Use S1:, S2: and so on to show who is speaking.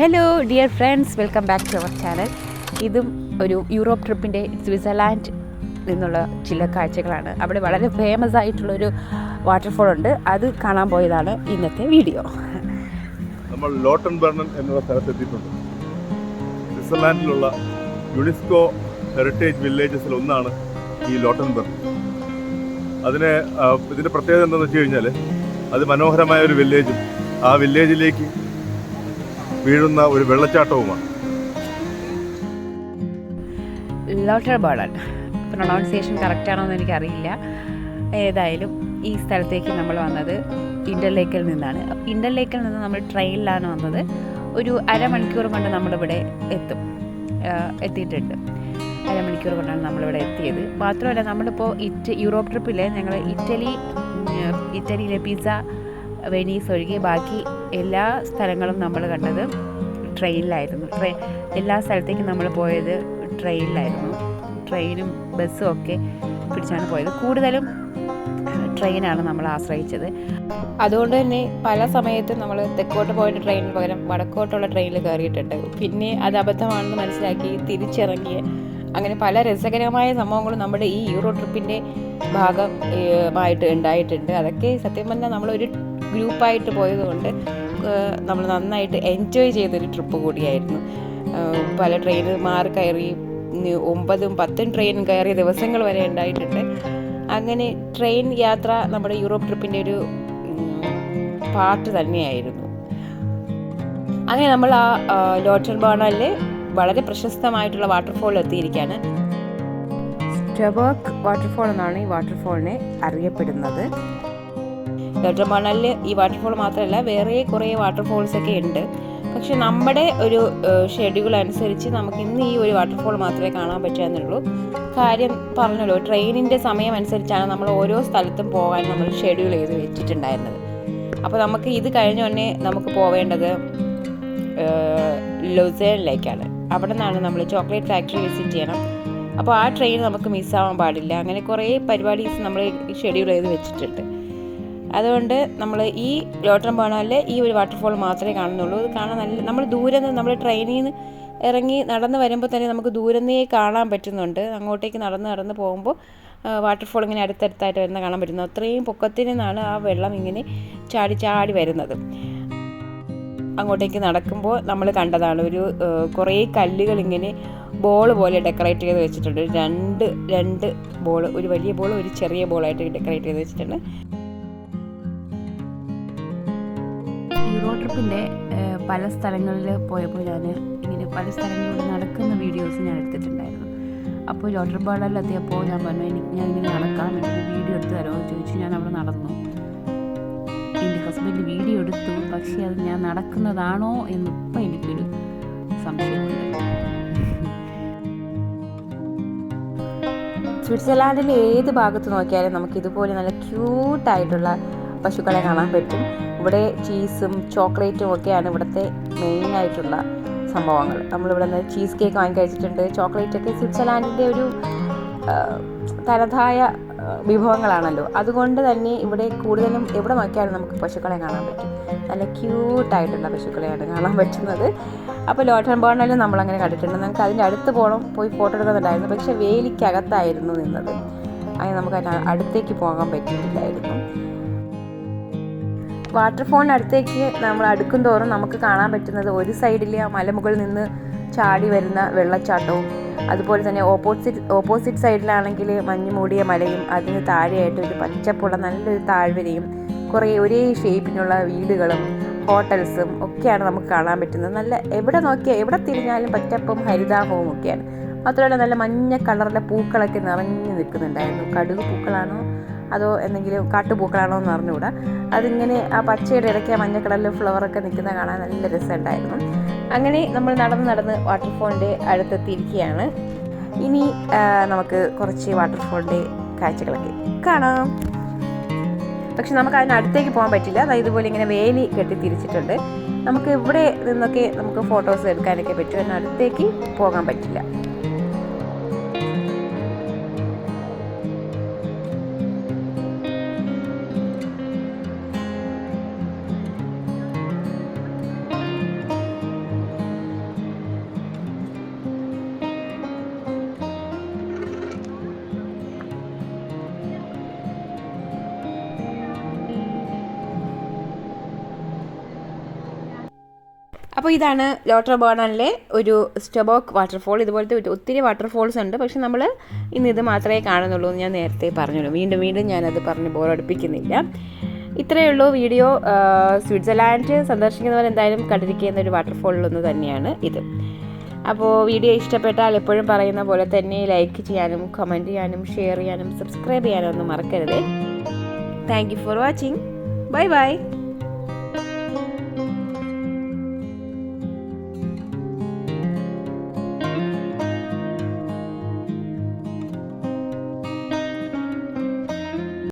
S1: Hello dear friends welcome back to our channel ഇതും ഒരു Europe ട്രിപ്പിന്റെ Switzerland നിന്നുള്ള ചില കാഴ്ചകളാണ്. അവിടെ വളരെ ഫേമസ് ആയിട്ടുള്ളൊരു വാട്ടർഫോൾ ഉണ്ട്. അത് കാണാൻ പോയതാണ് ഇന്നത്തെ വീഡിയോ
S2: നമ്മൾ ലോട്ടൺ ബർണൻ എന്നുള്ള സ്ഥലത്തെത്തിയിട്ടുണ്ട്. സ്വിറ്റ്സർലാൻഡിലുള്ള യുനെസ്കോ ഹെറിറ്റേജ് വില്ലേജസിൽ ഒന്നാണ് ഈ ലോട്ടൺ ബർണൻ. അതിന് ഇതിന്റെ പ്രത്യേകത എന്താണെന്ന് വെച്ച് കഴിഞ്ഞാൽ അത് മനോഹരമായ ഒരു വില്ലേജും ആ വില്ലേജിലേക്ക് വീഴുന്ന ഒരു വെള്ളച്ചാട്ടവുമാണ്.
S1: ലോട്ടർ ബോളൻ പ്രൊണൗൺസിയേഷൻ കറക്റ്റാണോ എന്ന് എനിക്കറിയില്ല. ഏതായാലും ഈ സ്ഥലത്തേക്ക് നമ്മൾ വന്നത് ഇന്റർലേക്കിൽ നിന്നാണ്. ഇന്റർലേക്കിൽ നിന്ന് നമ്മൾ ട്രെയിനിലാണ് വന്നത്. ഒരു അരമണിക്കൂർ കൊണ്ട് നമ്മളിവിടെ എത്തും. എത്തിയിട്ടുണ്ട്. അരമണിക്കൂർ കൊണ്ടാണ് നമ്മളിവിടെ എത്തിയത്. മാത്രമല്ല നമ്മളിപ്പോൾ ഇറ്റ് യൂറോപ്പ് ട്രിപ്പിൽ ഞങ്ങൾ ഇറ്റലി ഇറ്റലിയിലെ പിസ്സ വെനീസ് ഒഴികെ ബാക്കി എല്ലാ സ്ഥലങ്ങളും നമ്മൾ കണ്ടത് ട്രെയിനിലായിരുന്നു. ട്രെയിൻ എല്ലാ സ്ഥലത്തേക്കും നമ്മൾ പോയത് ട്രെയിനിലായിരുന്നു. ട്രെയിനും ബസ്സും ഒക്കെ പിടിച്ചാണ് പോയത്. കൂടുതലും ട്രെയിനാണ് നമ്മൾ ആശ്രയിച്ചത്. അതുകൊണ്ട് തന്നെ പല സമയത്തും നമ്മൾ തെക്കോട്ട് പോയിട്ട് ട്രെയിനിന് പകരം വടക്കോട്ടുള്ള ട്രെയിനിൽ കയറിയിട്ടുണ്ട്. പിന്നെ അത് അബദ്ധമാണെന്ന് മനസ്സിലാക്കി തിരിച്ചിറങ്ങി അങ്ങനെ പല രസകരമായ സംഭവങ്ങളും നമ്മുടെ ഈ യൂറോ ട്രിപ്പിന്റെ ഭാഗമായിട്ട് ഉണ്ടായിട്ടുണ്ട്. അതൊക്കെ സത്യം പറഞ്ഞാൽ നമ്മളൊരു ഗ്രൂപ്പായിട്ട് പോയതുകൊണ്ട് നമ്മൾ നന്നായിട്ട് എൻജോയ് ചെയ്തൊരു ട്രിപ്പ് കൂടിയായിരുന്നു. പല ട്രെയിൻ മാറി കയറി ഒമ്പതും പത്തും ട്രെയിൻ കയറിയ ദിവസങ്ങൾ വരെ ഉണ്ടായിട്ടുണ്ട്. അങ്ങനെ ട്രെയിൻ യാത്ര നമ്മുടെ യൂറോപ്പ് ട്രിപ്പിന്റെ ഒരു പാർട്ട് തന്നെയായിരുന്നു. അങ്ങനെ നമ്മൾ ആ ലോട്ടൽ ബേണലിൽ വളരെ പ്രശസ്തമായിട്ടുള്ള വാട്ടർഫോൾ എത്തിയിരിക്കുകയാണ് സ്റ്റെബോക്ക് വാട്ടർഫോൾ എന്നാണ് ഈ വാട്ടർഫോളിനെ അറിയപ്പെടുന്നത്. ലോട്ടർ ബേണലിൽ ഈ വാട്ടർഫോൾ മാത്രമല്ല വേറെ കുറേ വാട്ടർഫോൾസ് ഒക്കെ ഉണ്ട്. പക്ഷെ നമ്മുടെ ഒരു ഷെഡ്യൂൾ അനുസരിച്ച് നമുക്ക് ഇന്ന് ഈ ഒരു വാട്ടർഫോൾ മാത്രമേ കാണാൻ പറ്റുന്നുള്ളൂ കാര്യം പറഞ്ഞല്ലോ ട്രെയിനിന്റെ സമയം അനുസരിച്ചാണ് നമ്മൾ ഓരോ സ്ഥലത്തും പോകാൻ നമ്മൾ ഷെഡ്യൂൾ ചെയ്ത് വെച്ചിട്ടുണ്ടായിരുന്നത്. അപ്പോൾ നമുക്ക് ഇത് കഴിഞ്ഞ ഉടനെ നമുക്ക് പോവേണ്ടത് ലൊസേണിലേക്കാണ് അവിടെ നിന്നാണ് നമ്മൾ ചോക്ലേറ്റ് ഫാക്ടറി വിസിറ്റ് ചെയ്യണം. അപ്പോൾ ആ ട്രെയിൻ നമുക്ക് മിസ്സാവാൻ പാടില്ല. അങ്ങനെ കുറേ പരിപാടീസ് നമ്മൾ ഷെഡ്യൂൾ ചെയ്ത് വെച്ചിട്ടുണ്ട്. അതുകൊണ്ട് നമ്മൾ ഈ ലോട്ടറം പോണാലിൽ ഈ ഒരു വാട്ടർഫോൾ മാത്രമേ കാണുന്നുള്ളൂ. അത് കാണാൻ നല്ല നമ്മൾ ദൂരെ നിന്ന് നമ്മൾ ട്രെയിനിൽ നിന്ന് ഇറങ്ങി നടന്ന് വരുമ്പോൾ തന്നെ നമുക്ക് ദൂരന്നേ കാണാൻ പറ്റുന്നുണ്ട്. അങ്ങോട്ടേക്ക് നടന്ന് നടന്ന് പോകുമ്പോൾ വാട്ടർഫോൾ ഇങ്ങനെ അടുത്തടുത്തായിട്ട് വരുന്ന കാണാൻ പറ്റുന്നു. അത്രയും പൊക്കത്തിൽ നിന്നാണ് ആ വെള്ളം ഇങ്ങനെ ചാടി ചാടി വരുന്നത്. അങ്ങോട്ടേക്ക് നടക്കുമ്പോൾ നമ്മൾ കണ്ടതാണ് ഒരു കുറേ കല്ലുകൾ ഇങ്ങനെ ബോൾ പോലെ ഡെക്കറേറ്റ് ചെയ്ത് വെച്ചിട്ടുണ്ട്. രണ്ട് രണ്ട് ബോൾ ഒരു വലിയ ബോൾ ഒരു ചെറിയ ബോളായിട്ട് ഡെക്കറേറ്റ് ചെയ്ത് വെച്ചിട്ടുണ്ട്. യൂറോ ട്രിപ്പിന്റെ പല സ്ഥലങ്ങളിൽ പോയപ്പോൾ ഞാൻ ഇങ്ങനെ പല സ്ഥലങ്ങളിൽ നടക്കുന്ന വീഡിയോസ് ഞാൻ എടുത്തിട്ടുണ്ടായിരുന്നു. അപ്പോൾ ലോട്ടർ ബാളിലെത്തിയപ്പോൾ ഞാൻ പറഞ്ഞു എനിക്ക് ഞാൻ ഇങ്ങനെ നടക്കാൻ വേണ്ടി വീഡിയോ എടുത്ത് തരുമോ? എന്ന് ചോദിച്ചു. ഞാൻ അവിടെ നടന്നു. എന്റെ ഹസ്ബൻഡ് വീഡിയോ എടുത്തു. പക്ഷേ അത് ഞാൻ നടക്കുന്നതാണോ എന്നിപ്പോൾ എനിക്കൊരു സംശയമുണ്ട്. സ്വിറ്റ്സർലാൻഡിന്റെ ഏത് ഭാഗത്ത് നോക്കിയാലും നമുക്ക് ഇതുപോലെ നല്ല ക്യൂട്ടായിട്ടുള്ള പശുക്കളെ കാണാൻ പറ്റും. ഇവിടെ ചീസും ചോക്ലേറ്റും ഒക്കെയാണ് ഇവിടുത്തെ മെയിൻ ആയിട്ടുള്ള സംഭവങ്ങൾ. നമ്മളിവിടെ നിന്ന് ചീസ് കേക്ക് വാങ്ങി കഴിച്ചിട്ടുണ്ട് ചോക്ലേറ്റ് ഒക്കെ സ്വിറ്റ്സർലാൻഡിന്റെ ഒരു തനതായ വിഭവങ്ങളാണല്ലോ. അതുകൊണ്ട് തന്നെ ഇവിടെ കൂടുതലും എവിടെ നോക്കിയാലും നമുക്ക് പശുക്കളെ കാണാൻ പറ്റും. നല്ല ക്യൂട്ടായിട്ടുള്ള പശുക്കളെയാണ് കാണാൻ പറ്റുന്നത്. അപ്പോൾ ലോട്ടൺ ബോണിലും നമ്മളങ്ങനെ കണ്ടിട്ടുണ്ട്. നമുക്ക് അതിന്റെ അടുത്ത് പോകണം പോയി ഫോട്ടോ എടുക്കുന്നുണ്ടായിരുന്നു. പക്ഷേ വേലിക്കകത്തായിരുന്നു നിന്നത്. അങ്ങനെ നമുക്ക് അതിന് അടുത്തേക്ക് പോകാൻ പറ്റിയിട്ടില്ലായിരുന്നു വാട്ടർഫോളിന് അടുത്തേക്ക് നമ്മൾ അടുക്കും തോറും നമുക്ക് കാണാൻ പറ്റുന്നത് ഒരു സൈഡിൽ ആ മലമുകളിൽ നിന്ന് ചാടി വരുന്ന വെള്ളച്ചാട്ടവും അതുപോലെ തന്നെ ഓപ്പോസിറ്റ് ഓപ്പോസിറ്റ് സൈഡിലാണെങ്കിൽ മഞ്ഞ് മൂടിയ മലയും അതിന് താഴെയായിട്ട് ഒരു പച്ചപ്പുള്ള നല്ലൊരു താഴ്വരയും കുറേ ഒരേ ഷേപ്പിനുള്ള വീടുകളും ഹോട്ടൽസും ഒക്കെയാണ് നമുക്ക് കാണാൻ പറ്റുന്നത്. നല്ല എവിടെ നോക്കിയാൽ എവിടെ തിരിഞ്ഞാലും പച്ചപ്പും ഹരിതാഭവും ഒക്കെയാണ്. മാത്രമല്ല നല്ല മഞ്ഞ കളറിലെ പൂക്കളൊക്കെ നിറഞ്ഞു നിൽക്കുന്നുണ്ടായിരുന്നു. കടുക് പൂക്കളാണോ? അതോ എന്തെങ്കിലും കാട്ടുപൂക്കളാണോ എന്ന് അറിഞ്ഞുകൂടാ. അതിങ്ങനെ ആ പച്ചയുടെ ഇടയ്ക്ക് മഞ്ഞ കളറിൽ ഫ്ലവറൊക്കെ നിൽക്കുന്ന കാണാൻ നല്ല രസമുണ്ടായിരുന്നു. അങ്ങനെ നമ്മൾ നടന്ന് നടന്ന് വാട്ടർഫോളിന്റെ അടുത്തെത്തിയിരിക്കുകയാണ്. ഇനി നമുക്ക് കുറച്ച് വാട്ടർഫോളിന്റെ കാഴ്ചകളൊക്കെ കാണാം. പക്ഷെ നമുക്ക് അതിനടുത്തേക്ക് പോകാൻ പറ്റില്ല. അതായത് ഇതുപോലെ ഇങ്ങനെ വേലി കെട്ടി തിരിച്ചിട്ടുണ്ട് നമുക്ക് ഇവിടെ നിന്നൊക്കെ നമുക്ക് ഫോട്ടോസ് എടുക്കാനൊക്കെ പറ്റും. അതിന് അടുത്തേക്ക് പോകാൻ പറ്റില്ല. അപ്പോൾ ഇതാണ് ലോട്ടർ ബോണലിലെ ഒരു സ്റ്റബോക്ക് വാട്ടർഫോൾ. ഇതുപോലത്തെ ഒത്തിരി വാട്ടർഫോൾസ് ഉണ്ട്. പക്ഷെ നമ്മൾ ഇന്ന് ഇത് മാത്രമേ കാണുന്നുള്ളൂ എന്ന് ഞാൻ നേരത്തെ പറഞ്ഞുള്ളൂ വീണ്ടും വീണ്ടും ഞാനത് പറഞ്ഞ് ബോറടിപ്പിക്കുന്നില്ല. ഇത്രയേ ഉള്ളൂ വീഡിയോ. സ്വിറ്റ്സർലാൻഡ് സന്ദർശിക്കുന്നവർ എന്തായാലും കണ്ടിരിക്കുന്ന ഒരു വാട്ടർഫോളിലൊന്ന് തന്നെയാണ് ഇത്. അപ്പോൾ വീഡിയോ ഇഷ്ടപ്പെട്ടാൽ എപ്പോഴും പറയുന്ന പോലെ തന്നെ ലൈക്ക് ചെയ്യാനും കമന്റ് ചെയ്യാനും ഷെയർ ചെയ്യാനും സബ്സ്ക്രൈബ് ചെയ്യാനും ഒന്നും മറക്കരുത്. Thank you for watching bye bye